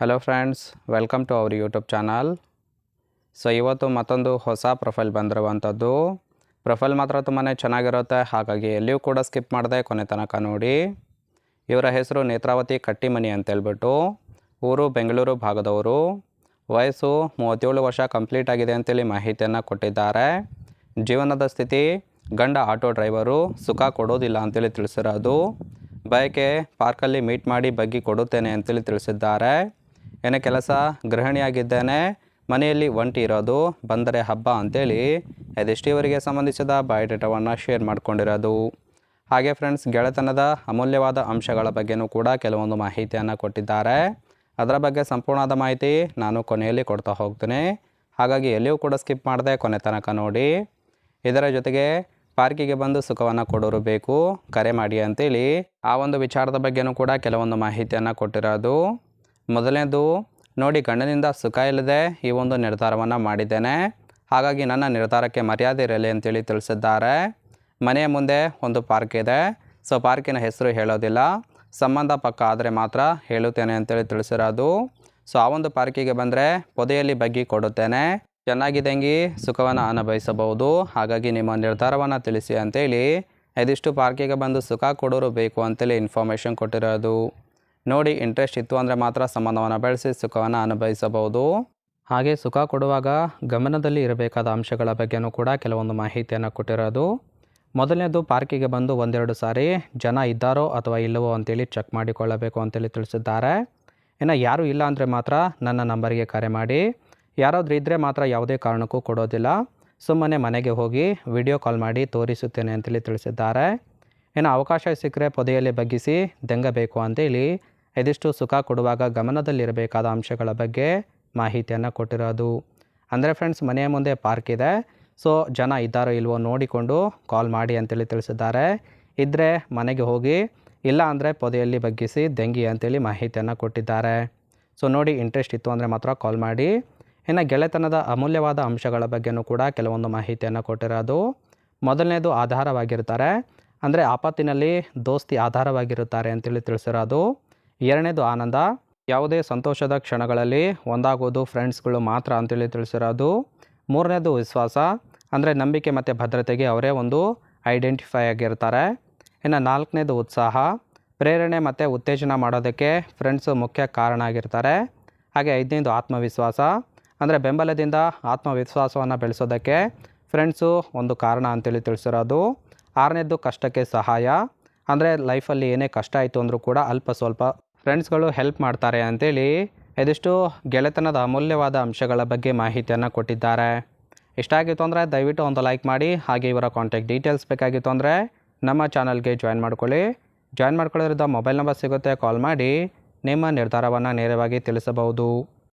Hello friends welcome to our YouTube channel so ಇವತ್ತು ಮತ್ತೊಂದು ಹೊಸ ಪ್ರೊಫೈಲ್ ಬಂದಿರುವಂಥದ್ದು. ಪ್ರೊಫೈಲ್ ಮಾತ್ರ ತುಂಬಾ ಚೆನ್ನಾಗಿರುತ್ತೆ, ಹಾಗಾಗಿ ಎಲ್ಲಿಯೂ ಕೂಡ ಸ್ಕಿಪ್ ಮಾಡಿದೆ ಕೊನೆ ತನಕ ನೋಡಿ. ಇವರ ಹೆಸರು ನೇತ್ರಾವತಿ ಕಟ್ಟಿಮನಿ ಅಂತೇಳ್ಬಿಟ್ಟು, ಊರು ಬೆಂಗಳೂರು ಭಾಗದವರು. ವಯಸ್ಸು ಮೂವತ್ತೇಳು ವರ್ಷ ಕಂಪ್ಲೀಟ್ ಆಗಿದೆ ಅಂತೇಳಿ ಮಾಹಿತಿಯನ್ನು ಕೊಟ್ಟಿದ್ದಾರೆ. ಜೀವನದ ಸ್ಥಿತಿ, ಗಂಡ ಆಟೋ ಡ್ರೈವರು, ಸುಖ ಕೊಡೋದಿಲ್ಲ ಅಂತೇಳಿ ತಿಳಿಸಿರೋದು. ಬಯಕೆ ಪಾರ್ಕಲ್ಲಿ ಮೀಟ್ ಮಾಡಿ ಬಗ್ಗಿ ಕೊಡುತ್ತೇನೆ ಅಂತೇಳಿ ತಿಳಿಸಿದ್ದಾರೆ. ಏನೇ ಕೆಲಸ, ಗೃಹಿಣಿಯಾಗಿದ್ದೇನೆ, ಮನೆಯಲ್ಲಿ ಒಂಟಿ ಇರೋದು, ಬಂದರೆ ಹಬ್ಬ ಅಂತೇಳಿ ಇದಿಷ್ಟು ಇವರಿಗೆ ಸಂಬಂಧಿಸಿದ ಬಯೋಡೇಟಾವನ್ನು ಶೇರ್ ಮಾಡ್ಕೊಂಡಿರೋದು. ಹಾಗೆ ಫ್ರೆಂಡ್ಸ್, ಗೆಳೆತನದ ಅಮೂಲ್ಯವಾದ ಅಂಶಗಳ ಬಗ್ಗೆನೂ ಕೂಡ ಕೆಲವೊಂದು ಮಾಹಿತಿಯನ್ನು ಕೊಟ್ಟಿದ್ದಾರೆ. ಅದರ ಬಗ್ಗೆ ಸಂಪೂರ್ಣವಾದ ಮಾಹಿತಿ ನಾನು ಕೊನೆಯಲ್ಲಿ ಕೊಡ್ತಾ ಹೋಗ್ತೀನಿ. ಹಾಗಾಗಿ ಎಲ್ಲಿಯೂ ಕೂಡ ಸ್ಕಿಪ್ ಮಾಡದೆ ಕೊನೆ ತನಕ ನೋಡಿ. ಇದರ ಜೊತೆಗೆ ಪಾರ್ಕಿಗೆ ಬಂದು ಸುಖವನ್ನು ಕೊಡೋರು ಬೇಕು, ಕರೆ ಮಾಡಿ ಅಂತೇಳಿ ಆ ಒಂದು ವಿಚಾರದ ಬಗ್ಗೆನೂ ಕೂಡ ಕೆಲವೊಂದು ಮಾಹಿತಿಯನ್ನು ಕೊಟ್ಟಿರೋದು. ಮೊದಲನೇದು, ನೋಡಿ ಗಂಡನಿಂದ ಸುಖ ಇಲ್ಲದೆ ಈ ಒಂದು ನಿರ್ಧಾರವನ್ನು ಮಾಡಿದ್ದೇನೆ. ಹಾಗಾಗಿ ನನ್ನ ನಿರ್ಧಾರಕ್ಕೆ ಮರ್ಯಾದೆ ಇರಲಿ ಅಂತೇಳಿ ತಿಳಿಸಿದ್ದಾರೆ. ಮನೆಯ ಮುಂದೆ ಒಂದು ಪಾರ್ಕ್ ಇದೆ. ಸೊ, ಪಾರ್ಕಿನ ಹೆಸರು ಹೇಳೋದಿಲ್ಲ. ಸಂಬಂಧ ಪಕ್ಕ ಆದರೆ ಮಾತ್ರ ಹೇಳುತ್ತೇನೆ ಅಂತೇಳಿ ತಿಳಿಸಿರೋದು. ಸೊ, ಆ ಒಂದು ಪಾರ್ಕಿಗೆ ಬಂದರೆ ಪೊದೆಯಲ್ಲಿ ಬಗ್ಗಿ ಕೊಡುತ್ತೇನೆ. ಚೆನ್ನಾಗಿದ್ದಂಗೆ ಸುಖವನ್ನು ಅನುಭವಿಸಬಹುದು. ಹಾಗಾಗಿ ನಿಮ್ಮ ನಿರ್ಧಾರವನ್ನು ತಿಳಿಸಿ ಅಂತೇಳಿ, ಇದಿಷ್ಟು ಪಾರ್ಕಿಗೆ ಬಂದು ಸುಖ ಕೊಡೋರು ಬೇಕು ಅಂತೇಳಿ ಇನ್ಫಾರ್ಮೇಷನ್ ಕೊಟ್ಟಿರೋದು. ನೋಡಿ ಇಂಟ್ರೆಸ್ಟ್ ಇತ್ತು ಅಂದರೆ ಮಾತ್ರ ಸಂಬಂಧವನ್ನು ಬೆಳೆಸಿ ಸುಖವನ್ನು ಅನುಭವಿಸಬಹುದು. ಹಾಗೆ ಸುಖ ಕೊಡುವಾಗ ಗಮನದಲ್ಲಿ ಇರಬೇಕಾದ ಅಂಶಗಳ ಬಗ್ಗೆನೂ ಕೂಡ ಕೆಲವೊಂದು ಮಾಹಿತಿಯನ್ನು ಕೊಟ್ಟಿರೋದು. ಮೊದಲನೇದು, ಪಾರ್ಕಿಗೆ ಬಂದು ಒಂದೆರಡು ಸಾರಿ ಜನ ಇದ್ದಾರೋ ಅಥವಾ ಇಲ್ಲವೋ ಅಂತೇಳಿ ಚೆಕ್ ಮಾಡಿಕೊಳ್ಳಬೇಕು ಅಂತೇಳಿ ತಿಳಿಸಿದ್ದಾರೆ. ಇನ್ನು ಯಾರೂ ಇಲ್ಲ ಅಂದರೆ ಮಾತ್ರ ನನ್ನ ನಂಬರಿಗೆ ಕರೆ ಮಾಡಿ. ಯಾರಾದರೂ ಇದ್ದರೆ ಮಾತ್ರ ಯಾವುದೇ ಕಾರಣಕ್ಕೂ ಕೊಡೋದಿಲ್ಲ. ಸುಮ್ಮನೆ ಮನೆಗೆ ಹೋಗಿ ವಿಡಿಯೋ ಕಾಲ್ ಮಾಡಿ ತೋರಿಸುತ್ತೇನೆ ಅಂತೇಳಿ ತಿಳಿಸಿದ್ದಾರೆ. ಇನ್ನು ಅವಕಾಶ ಸಿಕ್ಕರೆ ಪೊದೆಯಲ್ಲಿ ಬಗ್ಗಿಸಿ ದಂಗಬೇಕು ಅಂತೇಳಿ ಇದಿಷ್ಟು ಸುಖ ಕೊಡುವಾಗ ಗಮನದಲ್ಲಿರಬೇಕಾದ ಅಂಶಗಳ ಬಗ್ಗೆ ಮಾಹಿತಿಯನ್ನು ಕೊಟ್ಟಿರೋದು. ಅಂದರೆ ಫ್ರೆಂಡ್ಸ್ ಮನೆಯ ಮುಂದೆ ಪಾರ್ಕ್ ಇದೆ. ಸೊ ಜನ ಇದ್ದಾರೋ ಇಲ್ವೋ ನೋಡಿಕೊಂಡು ಕಾಲ್ ಮಾಡಿ ಅಂತೇಳಿ ತಿಳಿಸಿದ್ದಾರೆ. ಇದ್ದರೆ ಮನೆಗೆ ಹೋಗಿ, ಇಲ್ಲ ಅಂದರೆ ಪೊದೆಯಲ್ಲಿ ಬಗ್ಗಿಸಿ ದೆಂಗಿ ಅಂತೇಳಿ ಮಾಹಿತಿಯನ್ನು ಕೊಟ್ಟಿದ್ದಾರೆ. ಸೊ ನೋಡಿ ಇಂಟ್ರೆಸ್ಟ್ ಇತ್ತು ಅಂದರೆ ಮಾತ್ರ ಕಾಲ್ ಮಾಡಿ. ಇನ್ನು ಗೆಳೆತನದ ಅಮೂಲ್ಯವಾದ ಅಂಶಗಳ ಬಗ್ಗೆಯೂ ಕೂಡ ಕೆಲವೊಂದು ಮಾಹಿತಿಯನ್ನು ಕೊಟ್ಟಿರೋದು. ಮೊದಲನೇದು ಆಧಾರವಾಗಿರ್ತಾರೆ. ಅಂದರೆ ಆಪತ್ತಿನಲ್ಲಿ ದೋಸ್ತಿ ಆಧಾರವಾಗಿರುತ್ತಾರೆ ಅಂತೇಳಿ ತಿಳಿಸಿರೋದು. ಎರಡನೇದು ಆನಂದ. ಯಾವುದೇ ಸಂತೋಷದ ಕ್ಷಣಗಳಲ್ಲಿ ಒಂದಾಗೋದು ಫ್ರೆಂಡ್ಸ್ಗಳು ಮಾತ್ರ ಅಂತೇಳಿ ತಿಳಿಸಿರೋದು. ಮೂರನೇದು ವಿಶ್ವಾಸ. ಅಂದರೆ ನಂಬಿಕೆ ಮತ್ತು ಭದ್ರತೆಗೆ ಅವರೇ ಒಂದು ಐಡೆಂಟಿಫೈ ಆಗಿರ್ತಾರೆ. ಇನ್ನು ನಾಲ್ಕನೇದು ಉತ್ಸಾಹ. ಪ್ರೇರಣೆ ಮತ್ತು ಉತ್ತೇಜನ ಮಾಡೋದಕ್ಕೆ ಫ್ರೆಂಡ್ಸು ಮುಖ್ಯ ಕಾರಣ ಆಗಿರ್ತಾರೆ. ಹಾಗೆ ಐದನೇದು ಆತ್ಮವಿಶ್ವಾಸ. ಅಂದರೆ ಬೆಂಬಲದಿಂದ ಆತ್ಮವಿಶ್ವಾಸವನ್ನು ಬೆಳೆಸೋದಕ್ಕೆ ಫ್ರೆಂಡ್ಸು ಒಂದು ಕಾರಣ ಅಂತೇಳಿ ತಿಳಿಸಿರೋದು. ಆರನೇದು ಕಷ್ಟಕ್ಕೆ ಸಹಾಯ. ಅಂದರೆ ಲೈಫಲ್ಲಿ ಏನೇ ಕಷ್ಟ ಆಯಿತು ಅಂದರೂ ಕೂಡ ಅಲ್ಪ ಸ್ವಲ್ಪ ಫ್ರೆಂಡ್ಸ್ಗಳು ಹೆಲ್ಪ್ ಮಾಡ್ತಾರೆ ಅಂತೇಳಿ ಇದಿಷ್ಟು ಗೆಳೆತನದ ಅಮೂಲ್ಯವಾದ ಅಂಶಗಳ ಬಗ್ಗೆ ಮಾಹಿತಿಯನ್ನು ಕೊಟ್ಟಿದ್ದಾರೆ. ಇಷ್ಟ ಆಗಿತ್ತು ಅಂದರೆ ದಯವಿಟ್ಟು ಒಂದು ಲೈಕ್ ಮಾಡಿ, ಹಾಗೆ ಇವರ ಕಾಂಟ್ಯಾಕ್ಟ್ ಡೀಟೇಲ್ಸ್ ಬೇಕಾಗಿತ್ತು ಅಂದರೆ ನಮ್ಮ ಚಾನಲ್ಗೆ ಜಾಯ್ನ್ ಮಾಡ್ಕೊಳ್ಳಿ. ಜಾಯ್ನ್ ಮಾಡ್ಕೊಳ್ಳೋದ್ರಿಂದ ಮೊಬೈಲ್ ನಂಬರ್ ಸಿಗುತ್ತೆ, ಕಾಲ್ ಮಾಡಿ. ನಿಮ್ಮ ನಿರ್ಧಾರವನ್ನು ನೇರವಾಗಿ ತಿಳಿಸಬಹುದು.